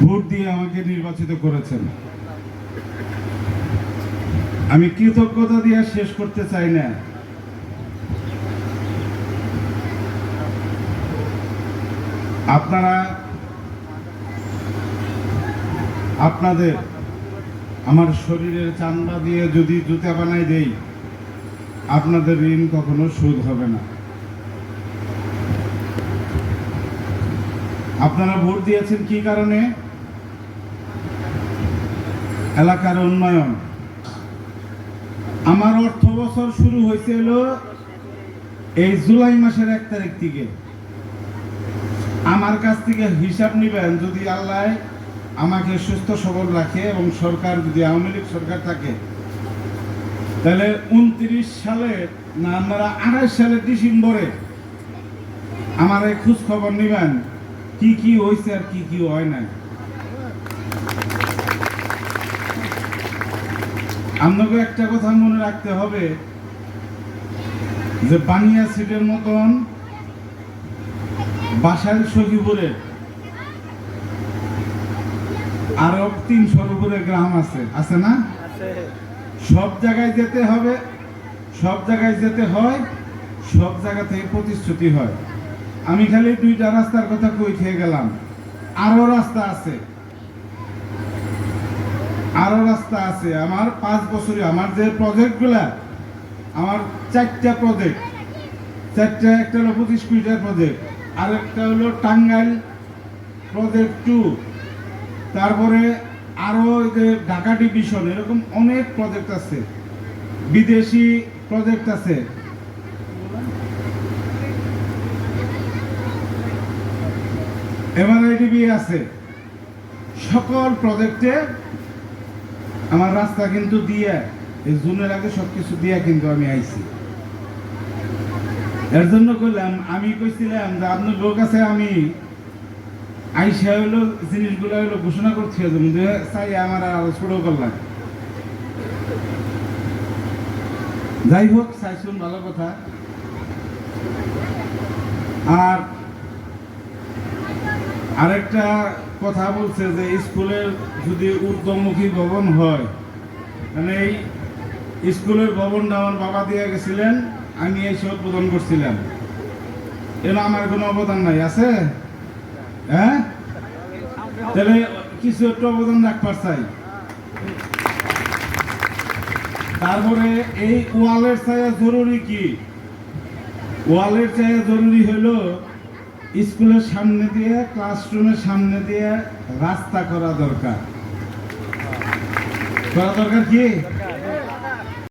Vote দিয়ে আমাকে নির্বাচিত করেছেন। আমি কৃতজ্ঞতা দিয়ে শেষ করতে চাই না। আপনারা, আপনাদের, আমার শরীরের চামড়া দিয়ে যদি জুতা বানাই দেই, আপনাদের ঋণ কখনো শোধ হবে না। আপনারা ভোট দিয়েছেন কি কারণে? এলাকার উন্নয়ন। আমার অর্থ বছর শুরু হয়েছিল এই জুলাই মাসের এক তারিখ থেকে। আমার কাছ থেকে হিসাব নিবেন, যদি আল্লাহ আমাকে সুস্থ সবল রাখে এবং সরকার যদি আওয়ামী লীগ সরকার থাকে, তাহলে উনত্রিশ সালে না আমরা আঠাশ সালের ডিসেম্বরে আমার এই খোঁজ খবর নিবেন, কি কি হয়েছে আর কি কি হয় নাই। আপনাকে একটা কথা মনে রাখতে হবে যে বানিয়া সিটের মতন বাসাইল সখীপুরে আরও তিনশোর উপরে গ্রাম আছে। আছে না? সব জায়গায় যেতে হবে সব জায়গায় যেতে হয় সব জায়গা থেকে প্রতিশ্রুতি হয়। আমি খালি দুইটা রাস্তার কথা কই খেয়ে গেলাম। আরও রাস্তা আছে। আরও রাস্তা আছে। আমার পাঁচ বছরে আমার যে প্রজেক্টগুলা আমার চারটা প্রজেক্ট চারটা, একটা হলো পঁচিশ কুড়িটার প্রজেক্ট আর একটা হলো টাঙ্গাইল প্রজেক্ট টু তারপরে আরও এই যে ঢাকা ডিভিশন এরকম অনেক প্রজেক্ট আছে। বিদেশি প্রজেক্ট আছে। এমআরআইডিবি আছে। সকল প্রজেক্টে আমার রাস্তা কিন্তু দিয়া, এই জুনের আগে সবকিছু দিয়ে কিন্তু আমি আইছি। এর জন্য কইলাম, আমি কইছিলাম যে আপনার লোক আছে, আমি আইসা হইল, জিনিসগুলো হইল ঘোষণা করছি চাই আমার আরও ছোট করলাম যাই হোক চাইছুন ভালো কথা আর আরেকটা কথা বলছে যে স্কুলের যদি ঊর্ধ্বমুখী ভবন হয় মানে এই স্কুলের ভবনটা আমার বাবা দিয়ে গেছিলেন, আমি এসে উদ্বোধন করছিলাম। এর আমার কোনো অবদান নাই, আছে? হ্যাঁ? তাহলে কিছু একটু অবদান রাখবার চাই। তারপরে এই ওয়ালের ছায়া জরুরি কি? ওয়ালের ছায়া জরুরি হলো স্কুলের সামনে দিয়ে ক্লাসরুমের সামনে দিয়ে রাস্তা করা দরকার। করা দরকার কি?